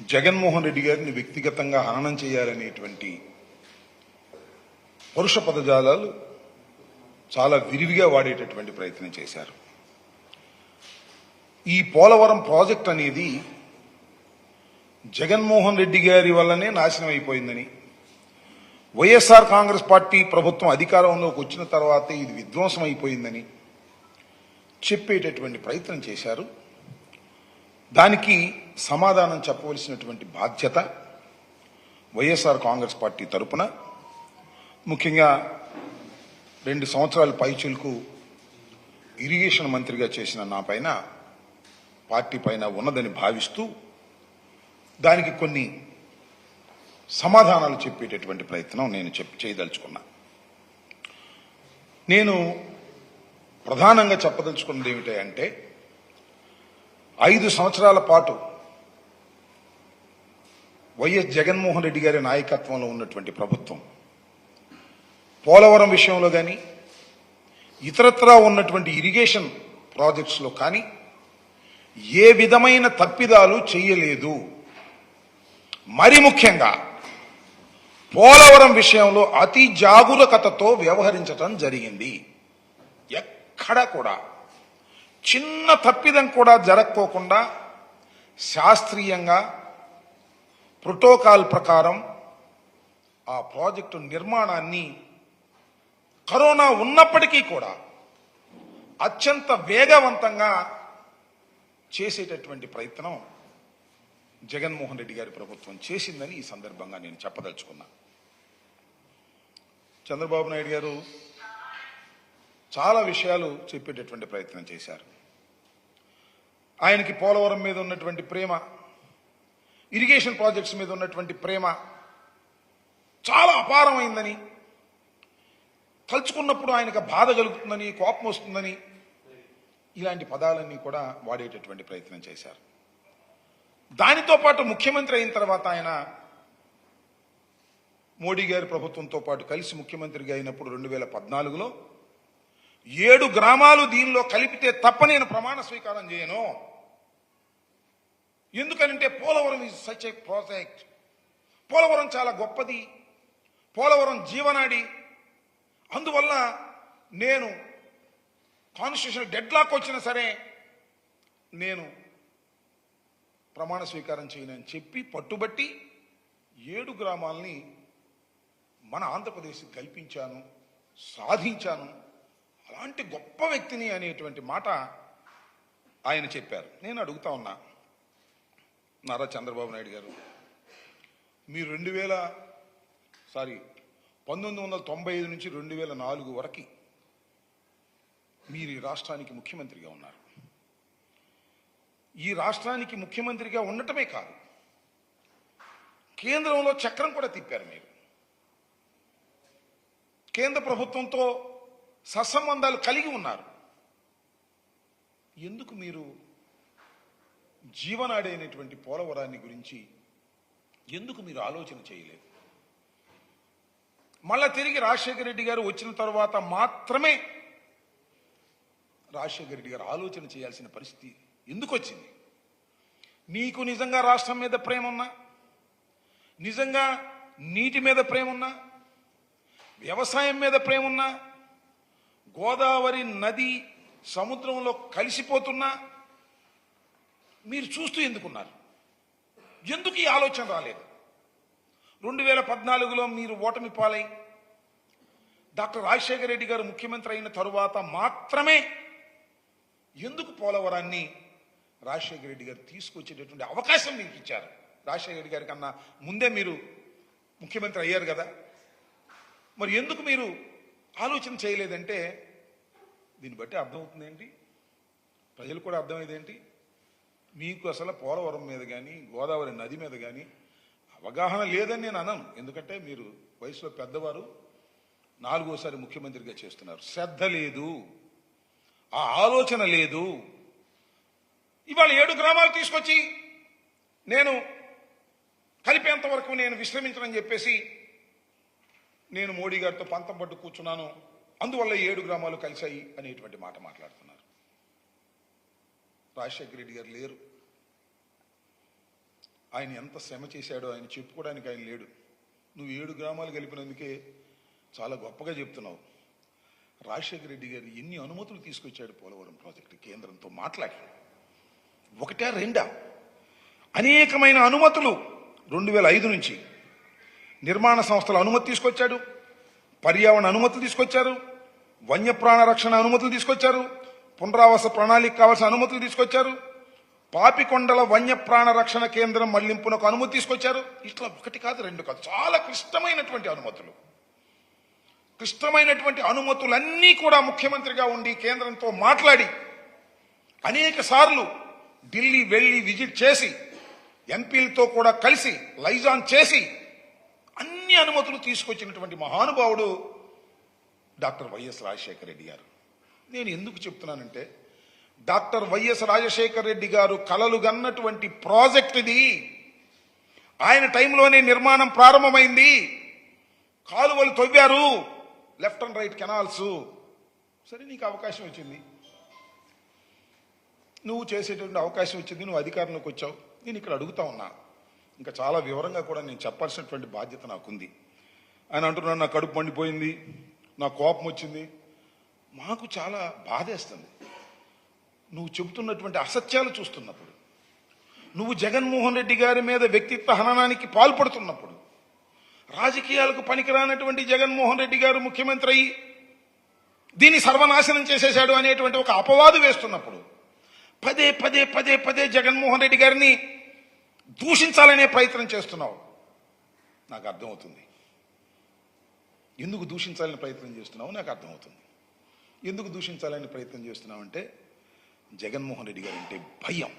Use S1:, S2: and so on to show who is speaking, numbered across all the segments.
S1: జగన్మోహన్ రెడ్డి గారిని వ్యక్తిగతంగా హననం చేయాలనేటువంటి పరుష పదజాలాలు చాలా విరివిగా వాడేటటువంటి ప్రయత్నం చేశారు. ఈ పోలవరం ప్రాజెక్ట్ అనేది జగన్మోహన్ రెడ్డి గారి వల్లనే నాశనం అయిపోయిందని వైఎస్ఆర్ కాంగ్రెస్ పార్టీ ప్రభుత్వం అధికారంలోకి వచ్చిన తర్వాతే ఇది విధ్వంసం అయిపోయిందని చెప్పేటటువంటి ప్రయత్నం చేశారు. దానికి సమాధానం చెప్పవలసినటువంటి బాధ్యత వైఎస్ఆర్ కాంగ్రెస్ పార్టీ తరపున. ముఖ్యంగా రెండు సంవత్సరాల పైచులకు ఇరిగేషన్ మంత్రిగా చేసిన నా పైన పార్టీ పైన ఉన్నదని భావిస్తూ దానికి కొన్ని సమాధానాలు చెప్పేటటువంటి ప్రయత్నం నేను చెప్ చేయదలుచుకున్నా. నేను ప్రధానంగా చెప్పదలుచుకున్నది ఏమిటంటే ఐదు సంవత్సరాల పాటు వైఎస్ జగన్మోహన్ రెడ్డి గారి నాయకత్వంలో ఉన్నటువంటి ప్రభుత్వం. పోలవరం విషయంలో కానీ ఇతరత్రా ఉన్నటువంటి ఇరిగేషన్ ప్రాజెక్ట్స్లో కానీ ఏ విధమైన తప్పిదాలు చేయలేదు. మరి ముఖ్యంగా పోలవరం విషయంలో అతి జాగురకతతో వ్యవహరించటం జరిగింది. ఎక్కడ కూడా చిన్న తప్పిదం కూడా జరక్కోకుండా శాస్త్రీయంగా ప్రోటోకాల్ ప్రకారం ఆ ప్రాజెక్టు నిర్మాణాన్ని కరోనా ఉన్నప్పటికీ కూడా అత్యంత వేగవంతంగా చేసేటటువంటి ప్రయత్నం జగన్మోహన్ రెడ్డి గారి ప్రభుత్వం చేసిందని ఈ సందర్భంగా నేను చెప్పదలుచుకున్నా. చంద్రబాబు నాయుడు గారు చాలా విషయాలు చెప్పేటటువంటి ప్రయత్నం చేశారు. ఆయనకి పోలవరం మీద ఉన్నటువంటి ప్రేమ ఇరిగేషన్ ప్రాజెక్ట్స్ మీద ఉన్నటువంటి ప్రేమ చాలా అపారమైందని తలుచుకున్నప్పుడు ఆయనకు బాధ కలుగుతుందని కోపం వస్తుందని ఇలాంటి పదాలన్నీ కూడా వాడేటటువంటి ప్రయత్నం చేశారు. దానితో పాటు ముఖ్యమంత్రి అయిన తర్వాత ఆయన మోడీ గారి ప్రభుత్వంతో పాటు కలిసి ముఖ్యమంత్రిగా అయినప్పుడు రెండు వేల పద్నాలుగులో ఏడు గ్రామాలు దీనిలో కలిపితే తప్ప నేను ప్రమాణ స్వీకారం చేయను. ఎందుకనంటే Polavaram is such a project Polavaram చాలా గొప్పది. పోలవరం జీవనాడి. అందువల్ల నేను కాన్స్టిట్యూషన్ డెడ్ లాక్ వచ్చినా సరే నేను ప్రమాణ స్వీకారం చేయనని చెప్పి పట్టుబట్టి ఏడు గ్రామాల్ని మన ఆంధ్రప్రదేశ్ కల్పించాను సాధించాను. అలాంటి గొప్ప వ్యక్తిని అనేటువంటి మాట ఆయన చెప్పారు. నేను అడుగుతా ఉన్నా నారా చంద్రబాబు నాయుడు గారు మీరు రెండు వేల సారీ పంతొమ్మిది వందల తొంభై ఐదు నుంచి రెండు వేల నాలుగు వరకు మీరు ఈ రాష్ట్రానికి ముఖ్యమంత్రిగా ఉన్నారు. ఈ రాష్ట్రానికి ముఖ్యమంత్రిగా ఉండటమే కాదు కేంద్రంలో చక్రం కూడా తిప్పారు మీరు. కేంద్ర ప్రభుత్వంతో సత్సంబంధాలు కలిగి ఉన్నారు. ఎందుకు మీరు జీవనాడి పోలవరాన్ని గురించి ఎందుకు మీరు ఆలోచన చేయలేదు? మళ్ళా తిరిగి రాజశేఖర రెడ్డి గారు వచ్చిన తర్వాత మాత్రమే రాజశేఖర రెడ్డి గారు ఆలోచన చేయాల్సిన పరిస్థితి ఎందుకు వచ్చింది మీకు నిజంగా రాష్ట్రం మీద ప్రేమ ఉన్నా? నిజంగా నీటి మీద ప్రేమ ఉన్నా? వ్యవసాయం మీద ప్రేమ ఉన్నా? గోదావరి నది సముద్రంలో కలిసిపోతున్నా మీరు చూస్తూ ఎందుకున్నారు? ఎందుకు ఈ ఆలోచన రాలేదు? రెండు వేల పద్నాలుగులో మీరు ఓటమి పాలై డాక్టర్ రాజశేఖర రెడ్డి గారు ముఖ్యమంత్రి అయిన తరువాత మాత్రమే ఎందుకు పోలవరాన్ని రాజశేఖర రెడ్డి గారు తీసుకొచ్చేటటువంటి అవకాశం మీకు ఇచ్చారు? రాజశేఖర రెడ్డి గారి కన్నా ముందే మీరు ముఖ్యమంత్రి అయ్యారు కదా. మరి ఎందుకు మీరు ఆలోచన చేయలేదంటే దీన్ని బట్టి అర్థమవుతుంది ఏంటి? ప్రజలు కూడా అర్థమయ్యేది ఏంటి? మీకు అసలు పోలవరం మీద కానీ గోదావరి నది మీద కానీ అవగాహన లేదని నేను అనను. ఎందుకంటే మీరు వయసులో పెద్దవారు నాలుగోసారి ముఖ్యమంత్రిగా చేస్తున్నారు. శ్రద్ధ లేదు. ఆ ఆలోచన లేదు. ఇవాళ ఏడు గ్రామాలు తీసుకొచ్చి నేను కలిపేంత వరకు నేను విశ్రమించనని చెప్పేసి నేను మోడీ గారితో పంతం పట్టు కూర్చున్నాను. అందువల్ల ఏడు గ్రామాలు కలిశాయి అనేటువంటి మాట మాట్లాడుతున్నారు. రాజశేఖర రెడ్డి గారు లేరు. ఆయన ఎంత శ్రమ చేశాడో ఆయన చెప్పుకోవడానికి ఆయన లేడు. నువ్వు ఏడు గ్రామాలు కలిపినందుకే చాలా గొప్పగా చెప్తున్నావు. రాజశేఖర రెడ్డి గారు ఎన్ని అనుమతులు తీసుకొచ్చాడు పోలవరం ప్రాజెక్టు కేంద్రంతో మాట్లాడి. ఒకటా రెండా? అనేకమైన అనుమతులు రెండు వేల ఐదు నుంచి. నిర్మాణ సంస్థల అనుమతి తీసుకొచ్చాడు. పర్యావరణ అనుమతులు తీసుకొచ్చారు. వన్యప్రాణ రక్షణ అనుమతులు తీసుకొచ్చారు. పునరావాస ప్రణాళిక కావాల్సిన అనుమతులు తీసుకొచ్చారు. పాపికొండల వన్యప్రాణ రక్షణ కేంద్రం మళ్ళింపునకు అనుమతి తీసుకొచ్చారు. ఇట్లా ఒకటి కాదు రెండు కాదు. చాలా క్లిష్టమైనటువంటి అనుమతులు. క్లిష్టమైనటువంటి అనుమతులన్నీ కూడా ముఖ్యమంత్రిగా ఉండి కేంద్రంతో మాట్లాడి అనేక సార్లు ఢిల్లీ వెళ్ళి విజిట్ చేసి ఎంపీలతో కూడా కలిసి లైజాన్ చేసి అన్ని అనుమతులు తీసుకొచ్చినటువంటి మహానుభావుడు డాక్టర్ వైఎస్ రాజశేఖర రెడ్డి గారు. నేను ఎందుకు చెప్తున్నానంటే డాక్టర్ వైఎస్ రాజశేఖర రెడ్డి గారు కలలు గన్నటువంటి ప్రాజెక్ట్ ఇది ఆయన టైంలోనే నిర్మాణం ప్రారంభమైంది. కాలువలు తవ్వారు లెఫ్ట్ అండ్ రైట్ కెనాల్స్. సరే నీకు అవకాశం వచ్చింది. నువ్వు చేసేటువంటి అవకాశం వచ్చింది నువ్వు అధికారంలోకి వచ్చావు. నేను ఇక్కడ అడుగుతా ఉన్నా. ఇంకా చాలా వివరంగా కూడా నేను చెప్పాల్సినటువంటి బాధ్యత నాకుంది. ఆయన అంటున్నాడు నా కడుపు మండిపోయింది నా కోపం వచ్చింది. మాకు చాలా బాధేస్తుంది నువ్వు చెబుతున్నటువంటి అసత్యాలు చూస్తున్నప్పుడు నువ్వు జగన్మోహన్ రెడ్డి గారి మీద వ్యక్తిత్వ హననానికి పాల్పడుతున్నప్పుడు రాజకీయాలకు పనికిరానటువంటి జగన్మోహన్ రెడ్డి గారు ముఖ్యమంత్రి అయ్యి దీన్ని సర్వనాశనం చేసేశాడు అనేటువంటి ఒక అపవాదు వేస్తున్నప్పుడు పదే పదే పదే పదే జగన్మోహన్ రెడ్డి గారిని దూషించాలనే ప్రయత్నం చేస్తున్నావు. నాకు అర్థమవుతుంది. ఎందుకు దూషించాలని ప్రయత్నం చేస్తున్నావు? నాకు అర్థమవుతుంది. ఎందుకు దూషించాలని ప్రయత్నం చేస్తున్నావంటే జగన్మోహన్ రెడ్డి గారు అంటే భయం.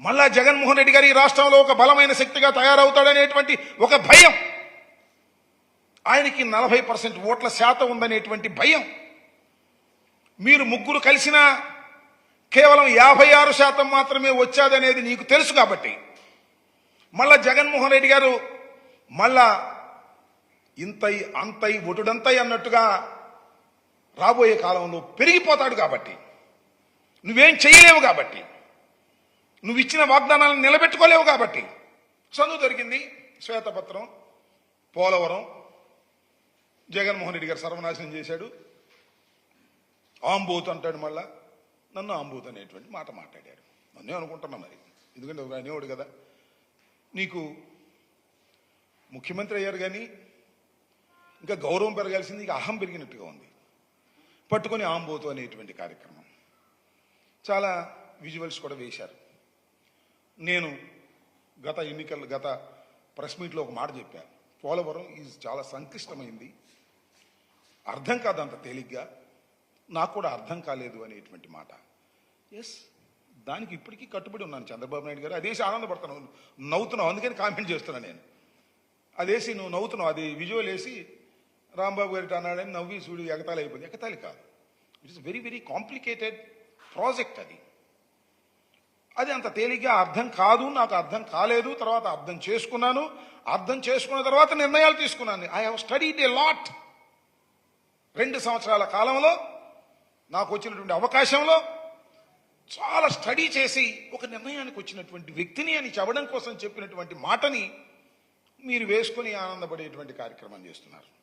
S1: మళ్ళా జగన్మోహన్ రెడ్డి గారు ఈ రాష్ట్రంలో ఒక బలమైన శక్తిగా తయారవుతాడనేటువంటి ఒక భయం. ఆయనకి నలభై పర్సెంట్ ఓట్ల శాతం ఉందనేటువంటి భయం. మీరు ముగ్గురు కలిసినా కేవలం యాభై ఆరు శాతం మాత్రమే వచ్చాదనేది నీకు తెలుసు కాబట్టి. మళ్ళా జగన్మోహన్ రెడ్డి గారు మళ్ళా ఇంతై అంతై ఒటుడంతై అన్నట్టుగా రాబోయే కాలంలో పెరిగిపోతాడు కాబట్టి. నువ్వేం చేయలేవు కాబట్టి. నువ్వు ఇచ్చిన వాగ్దానాలను నిలబెట్టుకోలేవు కాబట్టి. చదువు దొరికింది శ్వేతపత్రం పోలవరం. జగన్మోహన్ రెడ్డి గారు సర్వనాశనం చేశాడు. ఆంబూత్ అంటాడు మళ్ళా. నన్ను ఆంబూత్ అనేటువంటి మాట మాట్లాడాడు. నన్నే అనుకుంటున్నా మరి. ఎందుకంటే ఒక అనేవాడు కదా. నీకు ముఖ్యమంత్రి అయ్యారు కానీ ఇంకా గౌరవం పెరగాల్సింది ఇంకా అహం పెరిగినట్టుగా ఉంది. పట్టుకొని ఆంబోతు అనేటువంటి కార్యక్రమం. చాలా విజువల్స్ కూడా వేశారు. నేను గత ఎన్నికల గత ప్రెస్ మీట్లో ఒక మాట చెప్పాను పోలవరం ఈజ్ చాలా సంక్లిష్టమైంది. అర్థం కాదు అంత తేలిగ్గా. నాకు కూడా అర్థం కాలేదు అనేటువంటి మాట. ఎస్ దానికి ఇప్పటికీ కట్టుబడి ఉన్నాను చంద్రబాబు నాయుడు గారు. అదేసి ఆనందపడుతున్నావు నవ్వుతున్నావు. అందుకని కామెంట్ చేస్తున్నాను నేను. అదేసి నువ్వు నవ్వుతున్నావు. అది విజువల్ వేసి రాంబాబు గారి అన్నాడని నవ్వి సూడు ఎగతాళి అయిపోయింది. ఎగతాళి కాదు. It is very very complicated project అది. అది అంత తేలిగ్గా అర్థం కాదు. నాకు అర్థం కాలేదు. తర్వాత అర్థం చేసుకున్నాను. అర్థం చేసుకున్న తర్వాత నిర్ణయాలు తీసుకున్నాను. I have studied a lot రెండు సంవత్సరాల కాలంలో నాకు వచ్చినటువంటి అవకాశంలో చాలా స్టడీ చేసి ఒక నిర్ణయానికి వచ్చినటువంటి వ్యక్తిని అని చెప్పడం కోసం చెప్పినటువంటి మాటని మీరు వేసుకొని ఆనందపడేటువంటి కార్యక్రమం చేస్తున్నారు.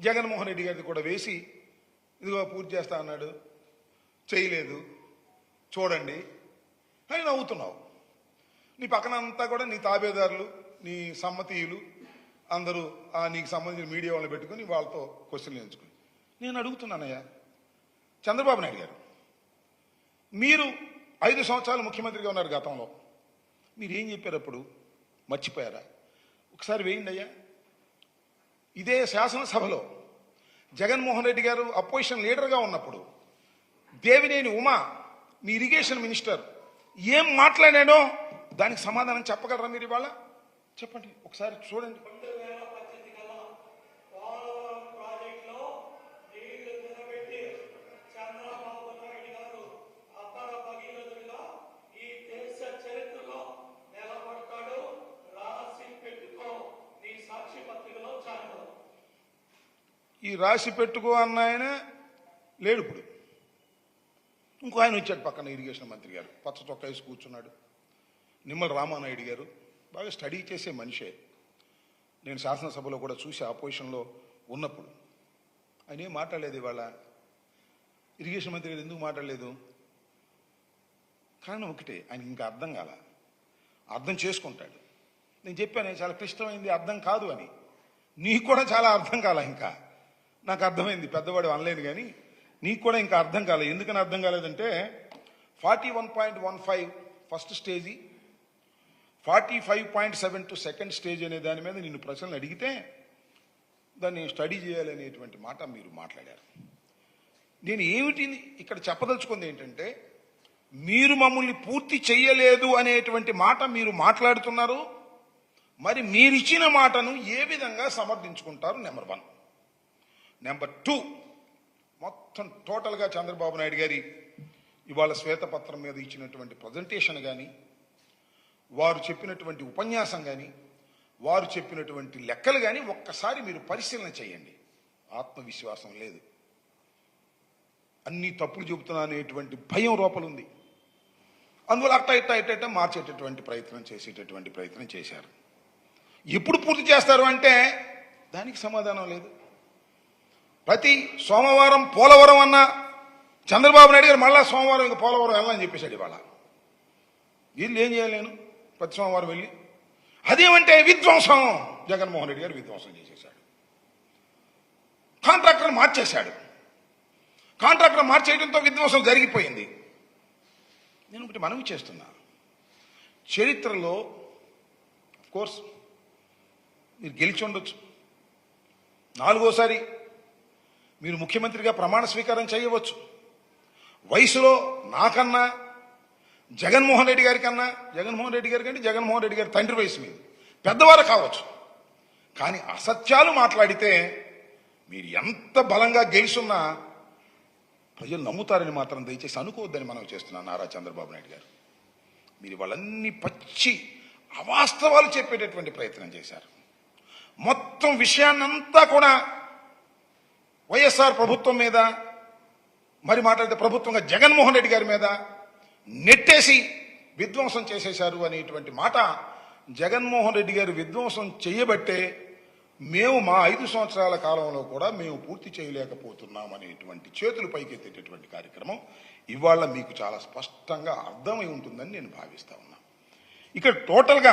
S1: జగన్మోహన్ రెడ్డి గారిది కూడా వేసి ఇదిగో పూర్తి చేస్తా అన్నాడు. చేయలేదు. చూడండి. అని నవ్వుతున్నావు. నీ పక్కన అంతా కూడా నీ తాబేదారులు నీ సమ్మతీయులు అందరూ ఆ నీకు సంబంధించిన మీడియా వాళ్ళని పెట్టుకుని వాళ్ళతో క్వశ్చన్లు ఎంచుకుని. నేను అడుగుతున్నానయ్యా. చంద్రబాబు నాయుడు గారు. మీరు ఐదు సంవత్సరాలు ముఖ్యమంత్రిగా ఉన్నారు గతంలో. మీరు ఏం చెప్పారు అప్పుడు? మర్చిపోయారా? ఒకసారి వేయండి అయ్యా. ఇదే శాసనసభలో జగన్మోహన్ రెడ్డి గారు అపోజిషన్ లీడర్గా ఉన్నప్పుడు దేవినేని ఉమా మీ ఇరిగేషన్ మినిస్టర్ ఏం మాట్లాడాడో దానికి సమాధానం చెప్పగలరా మీరు ఇవాళ? చెప్పండి. ఒకసారి చూడండి
S2: పోలవరం ప్రాజెక్టులో నీళ్ళు నిలబెట్టి చంద్రబాబు నాయుడు గారు అపర భగీరథుడిగా ఈ దేశ చరిత్రలో నిలబడతాడు రాసి పెట్టుకో నీ సాక్షి పత్రికలో చాలు
S1: రాసి పెట్టుకో అన్న ఆయన లేడు ఇప్పుడు. ఇంకో ఆయన వచ్చాడు పక్కన ఇరిగేషన్ మంత్రి గారు. పచ్చ చొక్కా వేసి కూర్చున్నాడు. నిమ్మల రామానాయుడు గారు. బాగా స్టడీ చేసే మనిషే. నేను శాసనసభలో కూడా చూసి ఆపోజిషన్లో ఉన్నప్పుడు ఆయన ఏం మాట్లాడలేదు ఇవాళ? ఇరిగేషన్ మంత్రి గారు ఎందుకు మాట్లాడలేదు? కారణం ఒకటే ఆయన ఇంకా అర్థం కాల. అర్థం చేసుకుంటాడు. నేను చెప్పాను చాలా క్లిష్టమైంది అర్థం కాదు అని. నీకు కూడా చాలా అర్థం కాల ఇంకా. నాకు అర్థమైంది పెద్దవాడు అనలేదు కానీ నీకు కూడా ఇంకా అర్థం కాలేదు ఎందుకని అర్థం కాలేదంటే forty one point one five first stage forty five point seven two second stage అనే దాని మీద నిన్ను ప్రశ్నలు అడిగితే దాన్ని స్టడీ చేయాలనేటువంటి మాట మీరు మాట్లాడారు. నేను ఏమిటి ఇక్కడ చెప్పదలుచుకుంది ఏంటంటే మీరు మమ్మల్ని పూర్తి చెయ్యలేదు అనేటువంటి మాట మీరు మాట్లాడుతున్నారు మరి మీరిచ్చిన మాటను ఏ విధంగా సమర్థించుకుంటారు నెంబర్ వన్. నెంబర్ టూ మొత్తం టోటల్గా చంద్రబాబు నాయుడు గారి ఇవాళ శ్వేతపత్రం మీద ఇచ్చినటువంటి ప్రజెంటేషన్ కానీ వారు చెప్పినటువంటి ఉపన్యాసం కానీ వారు చెప్పినటువంటి లెక్కలు కానీ ఒక్కసారి మీరు పరిశీలన చేయండి. ఆత్మవిశ్వాసం లేదు. అన్ని తప్పులు చెబుతున్నా అనేటువంటి భయం లోపలుంది. అందువల్ల అట్ట ఇట్ట ఇట్ట ఇట్ట మార్చేటటువంటి ప్రయత్నం చేసేటటువంటి ప్రయత్నం చేశారు. ఎప్పుడు పూర్తి చేస్తారు అంటే దానికి సమాధానం లేదు. ప్రతి సోమవారం పోలవరం అన్న చంద్రబాబు నాయుడు గారు మళ్ళా సోమవారం ఇంకా పోలవరం వెళ్ళాలని చెప్పేశాడు ఇవాళ. వీళ్ళు ఏం చేయలేను ప్రతి సోమవారం వెళ్ళి? అదేమంటే విధ్వంసం! జగన్మోహన్ రెడ్డి గారు విధ్వంసం చేసేశాడు. కాంట్రాక్టర్ మార్చేశాడు. కాంట్రాక్టర్ మార్చేయడంతో విధ్వంసం జరిగిపోయింది. నేను ఒకటి మనవి చేస్తున్నా. చరిత్రలో కోర్స్ మీరు గెలిచి ఉండొచ్చు. నాలుగోసారి మీరు ముఖ్యమంత్రిగా ప్రమాణ స్వీకారం చేయవచ్చు. వయసులో నాకన్నా జగన్మోహన్ రెడ్డి గారి కన్నా జగన్మోహన్ రెడ్డి గారి కంటే జగన్మోహన్ రెడ్డి గారి తండ్రి వయసు మీద. పెద్దవారు కావచ్చు. కానీ అసత్యాలు మాట్లాడితే మీరు ఎంత బలంగా గెలుచున్నా ప్రజలు నమ్ముతారని మాత్రం దయచేసి అనుకోవద్దని మనం చేస్తున్నాం నారా చంద్రబాబు నాయుడు గారు. మీరు వాళ్ళన్ని పచ్చి అవాస్తవాలు చెప్పేటటువంటి ప్రయత్నం చేశారు. మొత్తం విషయాన్నంతా కూడా వైఎస్ఆర్ ప్రభుత్వం మీద మరి మాట్లాడితే ప్రభుత్వంగా జగన్మోహన్ రెడ్డి గారి మీద నెట్టేసి విధ్వంసం చేసేశారు అనేటువంటి మాట జగన్మోహన్ రెడ్డి గారు విధ్వంసం చేయబట్టే మేము మా ఐదు సంవత్సరాల కాలంలో కూడా మేము పూర్తి చేయలేకపోతున్నాం అనేటువంటి చేతులు పైకెత్తేటటువంటి కార్యక్రమం ఇవాళ మీకు చాలా స్పష్టంగా అర్థమై ఉంటుందని నేను భావిస్తా ఉన్నా. ఇక్కడ టోటల్గా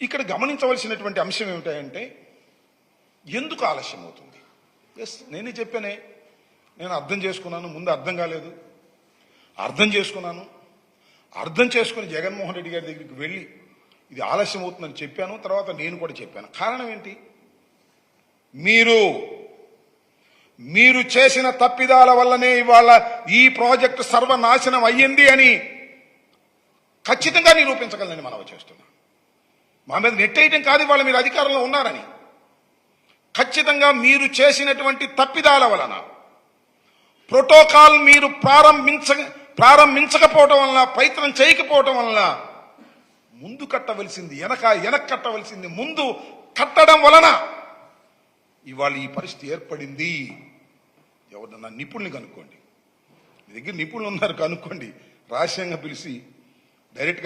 S1: ఇక్కడ గమనించవలసినటువంటి అంశం ఏమిటంటే ఎందుకు ఆలస్యం అవుతుంది? ఎస్ నేనే చెప్పానే. నేను అర్థం చేసుకున్నాను ముందు అర్థం కాలేదు. అర్థం చేసుకున్నాను. అర్థం చేసుకుని జగన్మోహన్ రెడ్డి గారి దగ్గరికి వెళ్ళి ఇది ఆలస్యం అవుతుందని చెప్పాను తర్వాత నేను కూడా చెప్పాను. కారణం ఏంటి? మీరు మీరు చేసిన తప్పిదాల వల్లనే ఇవాళ ఈ ప్రాజెక్ట్ సర్వనాశనం అయ్యింది అని ఖచ్చితంగా నిరూపించగలనని మనవి చేస్తున్నాను. మా మీద నెట్టేయటం కాదు ఇవాళ మీరు అధికారంలో ఉన్నారని. ఖచ్చితంగా మీరు చేసినటువంటి తప్పిదాల వలన ప్రోటోకాల్ మీరు ప్రారంభించ ప్రారంభించకపోవటం వలన ప్రయత్నం చేయకపోవటం వలన ముందు కట్టవలసింది వెనక వెనక కట్టవలసింది ముందు కట్టడం వలన ఇవాళ ఈ పరిస్థితి ఏర్పడింది. ఎవరన్నా నిపుణుల్ని కనుక్కోండి. మీ దగ్గర నిపుణులు ఉన్నారు కనుక్కోండి. రహస్యంగా పిలిచి డైరెక్ట్గా